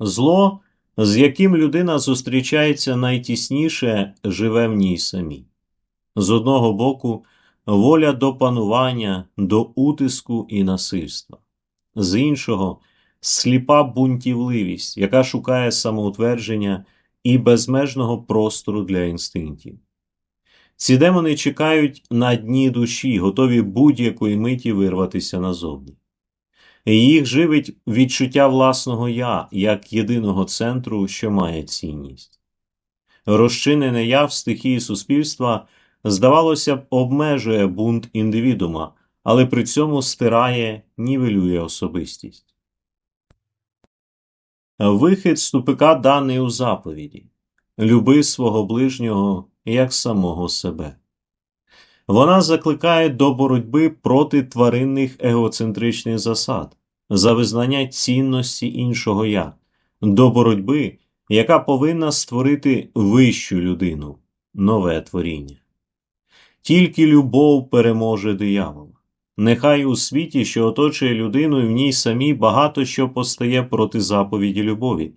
Зло, з яким людина зустрічається найтісніше, живе в ній самій. З одного боку, воля до панування, до утиску і насильства, з іншого сліпа бунтівливість, яка шукає самоутвердження і безмежного простору для інстинктів. Ці демони чекають на дні душі, готові будь-якої миті вирватися назовні. Їх живить відчуття власного я як єдиного центру, що має цінність. Розчинене я в стихії суспільства, здавалося б, обмежує бунт індивідума, але при цьому стирає, нівелює особистість. Вихід з тупика даний у заповіді люби свого ближнього як самого себе. Вона закликає до боротьби проти тваринних егоцентричних засад, за визнання цінності іншого я, до боротьби, яка повинна створити вищу людину, нове творіння. Тільки любов переможе диявола. Нехай у світі, що оточує людину, і в ній самій багато що постає проти заповіді любові.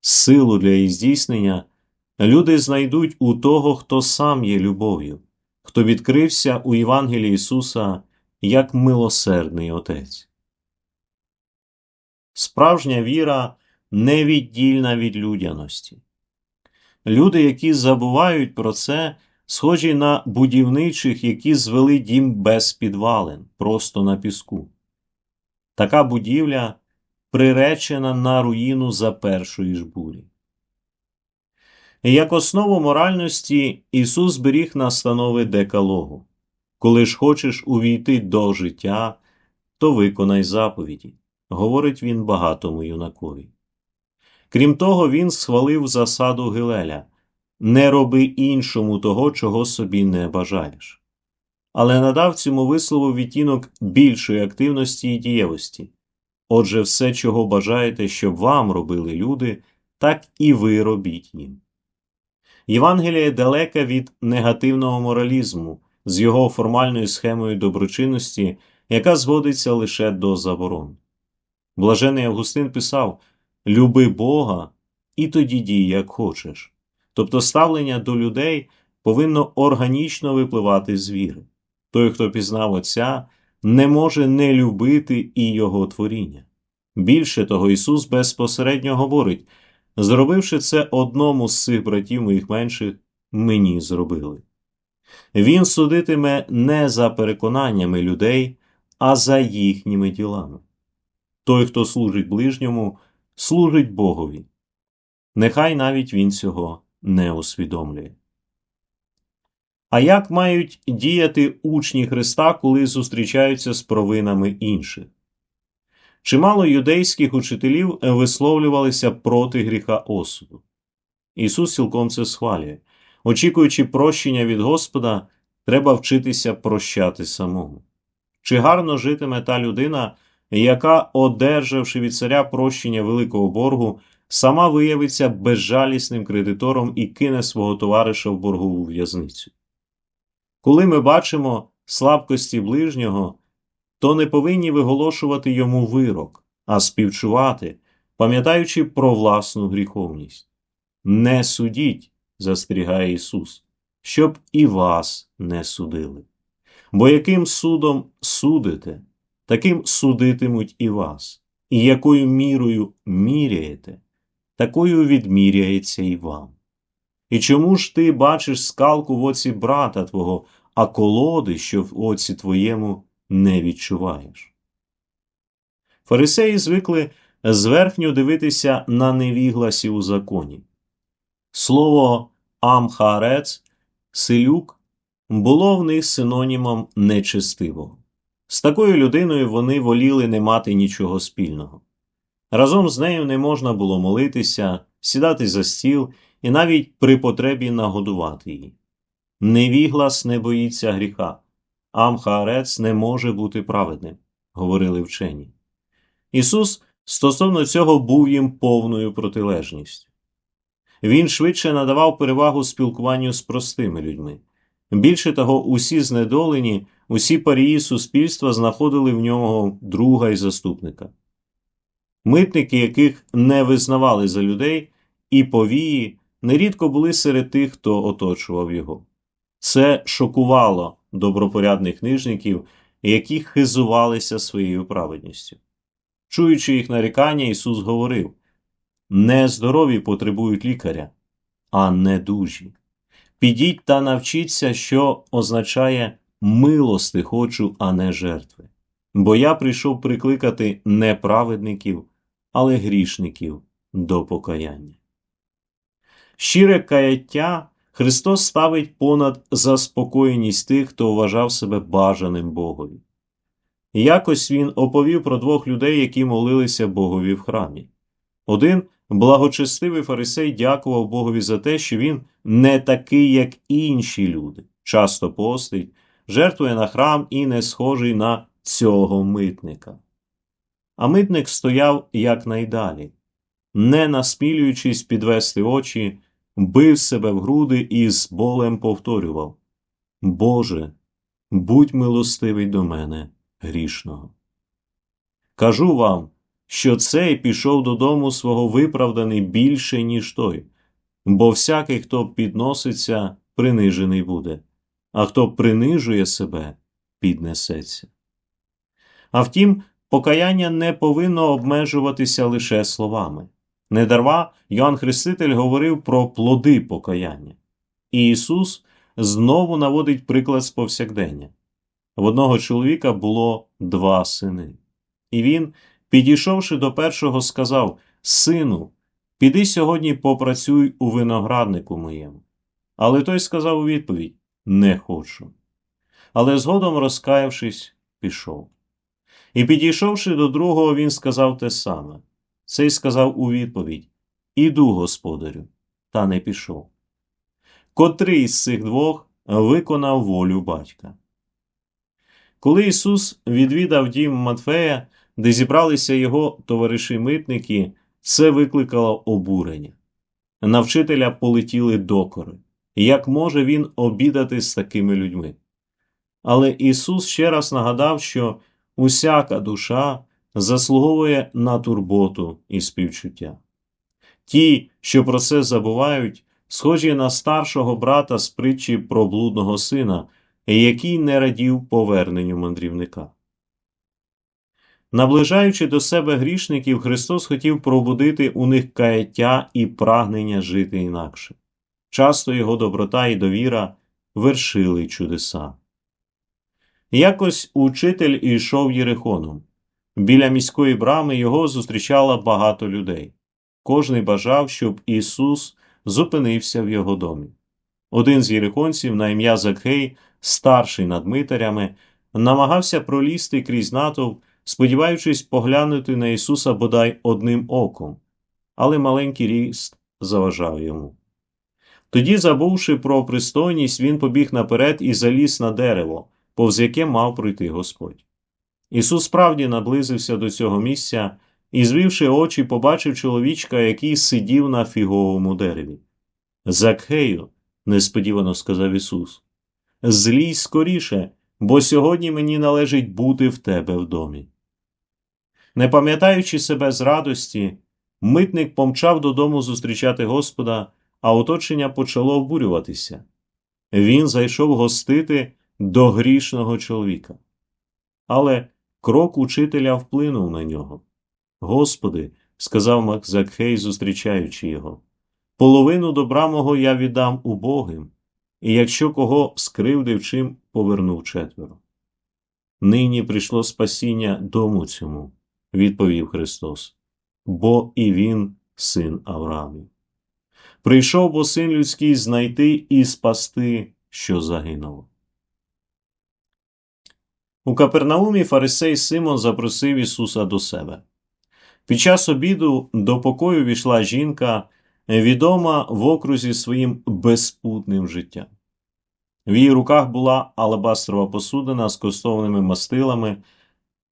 Силу для її здійснення люди знайдуть у того, хто сам є любов'ю, хто відкрився у Євангелії Ісуса як милосердний Отець. Справжня віра невіддільна від людяності. Люди, які забувають про це, схожі на будівничих, які звели дім без підвалин, просто на піску. Така будівля приречена на руїну за першої ж бурі. Як основу моральності Ісус зберіг настанови декалогу коли ж хочеш увійти до життя, то виконай заповіді, говорить він багатому юнакові. Крім того, він схвалив засаду Гилеля не роби іншому того, чого собі не бажаєш. Але надав цьому вислову відтінок більшої активності і дієвості. Отже, все, чого бажаєте, щоб вам робили люди, так і ви робіть їм. Євангеліє далеке від негативного моралізму з його формальною схемою доброчинності, яка зводиться лише до заборон. Блажений Августин писав Люби Бога і тоді дій, як хочеш. Тобто ставлення до людей повинно органічно випливати з віри. Той, хто пізнав Отця, не може не любити і Його творіння. Більше того, Ісус безпосередньо говорить зробивши це одному з цих братів моїх менших, мені зробили. Він судитиме не за переконаннями людей, а за їхніми ділами. Той, хто служить ближньому, служить Богові. Нехай навіть він цього не усвідомлює. А як мають діяти учні Христа, коли зустрічаються з провинами інших? Чимало юдейських учителів висловлювалися проти гріха осуду. Ісус цілком це схвалює. Очікуючи прощення від Господа, треба вчитися прощати самому. Чи гарно житиме та людина, яка, одержавши від царя прощення великого боргу, сама виявиться безжалісним кредитором і кине свого товариша в боргову в'язницю? Коли ми бачимо слабкості ближнього, то не повинні виголошувати йому вирок, а співчувати, пам'ятаючи про власну гріховність. Не судіть, застерігає Ісус, щоб і вас не судили. Бо яким судом судите, таким судитимуть і вас, і якою мірою міряєте, такою відміряється і вам. І чому ж ти бачиш скалку в оці брата твого, а колоди, що в оці твоєму не відчуваєш? Фарисеї звикли зверхньо дивитися на невігласі у законі. Слово Амхарец, селюк було в них синонімом нечестивого. З такою людиною вони воліли не мати нічого спільного. Разом з нею не можна було молитися, сідати за стіл і навіть при потребі нагодувати її. Невіглас не боїться гріха, Амхарец не може бути праведним, говорили вчені. Ісус стосовно цього був їм повною протилежністю. Він швидше надавав перевагу спілкуванню з простими людьми. Більше того, усі знедолені, усі парії суспільства знаходили в нього друга і заступника. Митники, яких не визнавали за людей, і повії нерідко були серед тих, хто оточував його. Це шокувало добропорядних книжників, які хизувалися своєю праведністю. Чуючи їх нарікання, Ісус говорив не здорові потребують лікаря, а не дужі. Підіть та навчіться, що означає милости хочу, а не жертви. Бо я прийшов прикликати не праведників, але грішників до покаяння. Щире каяття Христос ставить понад заспокоєність тих, хто вважав себе бажаним Богові. Якось він оповів про двох людей, які молилися Богові в храмі. Один благочестивий фарисей дякував Богові за те, що він не такий, як інші люди, часто постить, жертвує на храм і не схожий на цього митника. А митник стояв якнайдалі, не насмілюючись підвести очі, бив себе в груди і з болем повторював Боже, будь милостивий до мене, грішного. Кажу вам, що цей пішов додому свого виправданий більше, ніж той, бо всякий, хто підноситься, принижений буде, а хто принижує себе, піднесеться. А втім, покаяння не повинно обмежуватися лише словами. Недарма Йоанн Хреститель говорив про плоди покаяння. І Ісус знову наводить приклад з повсякдення. В одного чоловіка було два сини. І він, підійшовши до першого, сказав Сину, піди сьогодні попрацюй у винограднику моєму. Але той сказав у відповідь Не хочу. Але згодом, розкаявшись, пішов. І підійшовши до другого, він сказав те саме. Цей сказав у відповідь Іду, господарю, та не пішов. Котрий з цих двох виконав волю батька. Коли Ісус відвідав дім Матфея, де зібралися його товариші-митники, це викликало обурення. На вчителя полетіли докори. Як може він обідати з такими людьми? Але Ісус ще раз нагадав, що усяка душа заслуговує на турботу і співчуття. Ті, що про це забувають, схожі на старшого брата з притчі про блудного сина, який не радів поверненню мандрівника. Наближаючи до себе грішників, Христос хотів пробудити у них каяття і прагнення жити інакше. Часто його доброта і довіра вершили чудеса. Якось учитель ішов Єрихоном. Біля міської брами його зустрічало багато людей. Кожний бажав, щоб Ісус зупинився в його домі. Один з єрихонців на ім'я Закхей, старший над митарями, намагався пролізти крізь натовп, сподіваючись поглянути на Ісуса бодай одним оком, але маленький ріст заважав йому. Тоді, забувши про пристойність, він побіг наперед і заліз на дерево, повз яке мав пройти Господь. Ісус справді наблизився до цього місця і, звівши очі, побачив чоловічка, який сидів на фіговому дереві. Закхею, несподівано сказав Ісус, злізь скоріше, бо сьогодні мені належить бути в тебе в домі. Не пам'ятаючи себе з радості, митник помчав додому зустрічати Господа, а оточення почало обурюватися. Він зайшов гостити до грішного чоловіка. Але крок учителя вплинув на нього. Господи, сказав Макзакхей, зустрічаючи його, половину добра мого я віддам убогим, і якщо кого скривдив чим, повернув четверо. Нині прийшло спасіння дому цьому, відповів Христос, бо і він син Авраамів. Прийшов бо син людський знайти і спасти, що загинуло. У Капернаумі фарисей Симон запросив Ісуса до себе. Під час обіду до покою війшла жінка, відома в окрузі своїм безпутним життям. В її руках була алабастрова посудина з коштовними мастилами.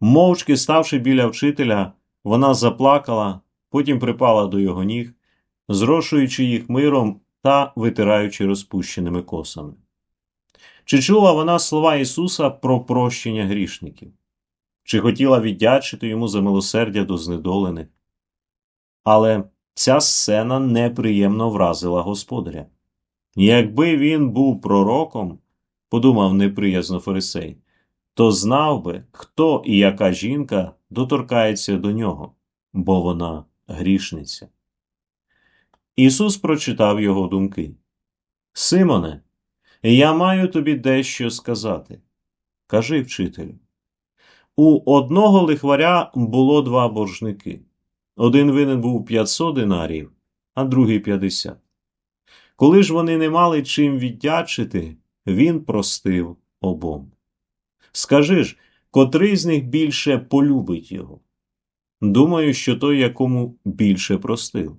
Мовчки ставши біля вчителя, вона заплакала, потім припала до його ніг, зрошуючи їх миром та витираючи розпущеними косами. Чи чула вона слова Ісуса про прощення грішників? Чи хотіла віддячити йому за милосердя до знедолених? Але ця сцена неприємно вразила господаря. Якби він був пророком, подумав неприязно фарисей, то знав би, хто і яка жінка доторкається до нього, бо вона грішниця. Ісус прочитав його думки. Симоне, я маю тобі дещо сказати. Кажи, вчителю. У одного лихваря було два боржники. Один винен був 500 динарів, а другий 50. Коли ж вони не мали чим віддячити, він простив обом. Скажи ж, котрий з них більше полюбить його? Думаю, що той, якому більше простив.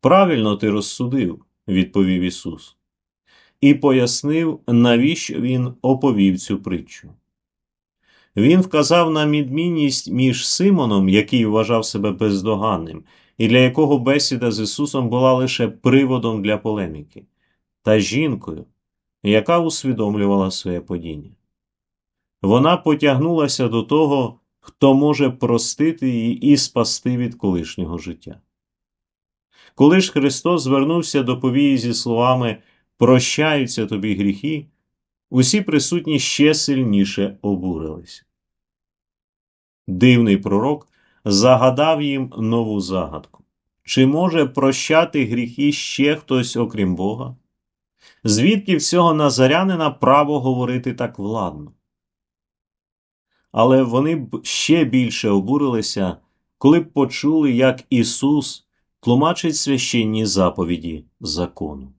Правильно ти розсудив, відповів Ісус, і пояснив, навіщо він оповів цю притчу. Він вказав на відмінність між Симоном, який вважав себе бездоганним, і для якого бесіда з Ісусом була лише приводом для полеміки, та жінкою, яка усвідомлювала своє падіння. Вона потягнулася до того, хто може простити її і спасти від колишнього життя. Коли ж Христос звернувся до повії зі словами Прощаються тобі гріхи, усі присутні ще сильніше обурилися. Дивний пророк загадав їм нову загадку. Чи може прощати гріхи ще хтось, окрім Бога? Звідки всього назарянина право говорити так владно? Але вони б ще більше обурилися, коли б почули, як Ісус тлумачить священні заповіді закону.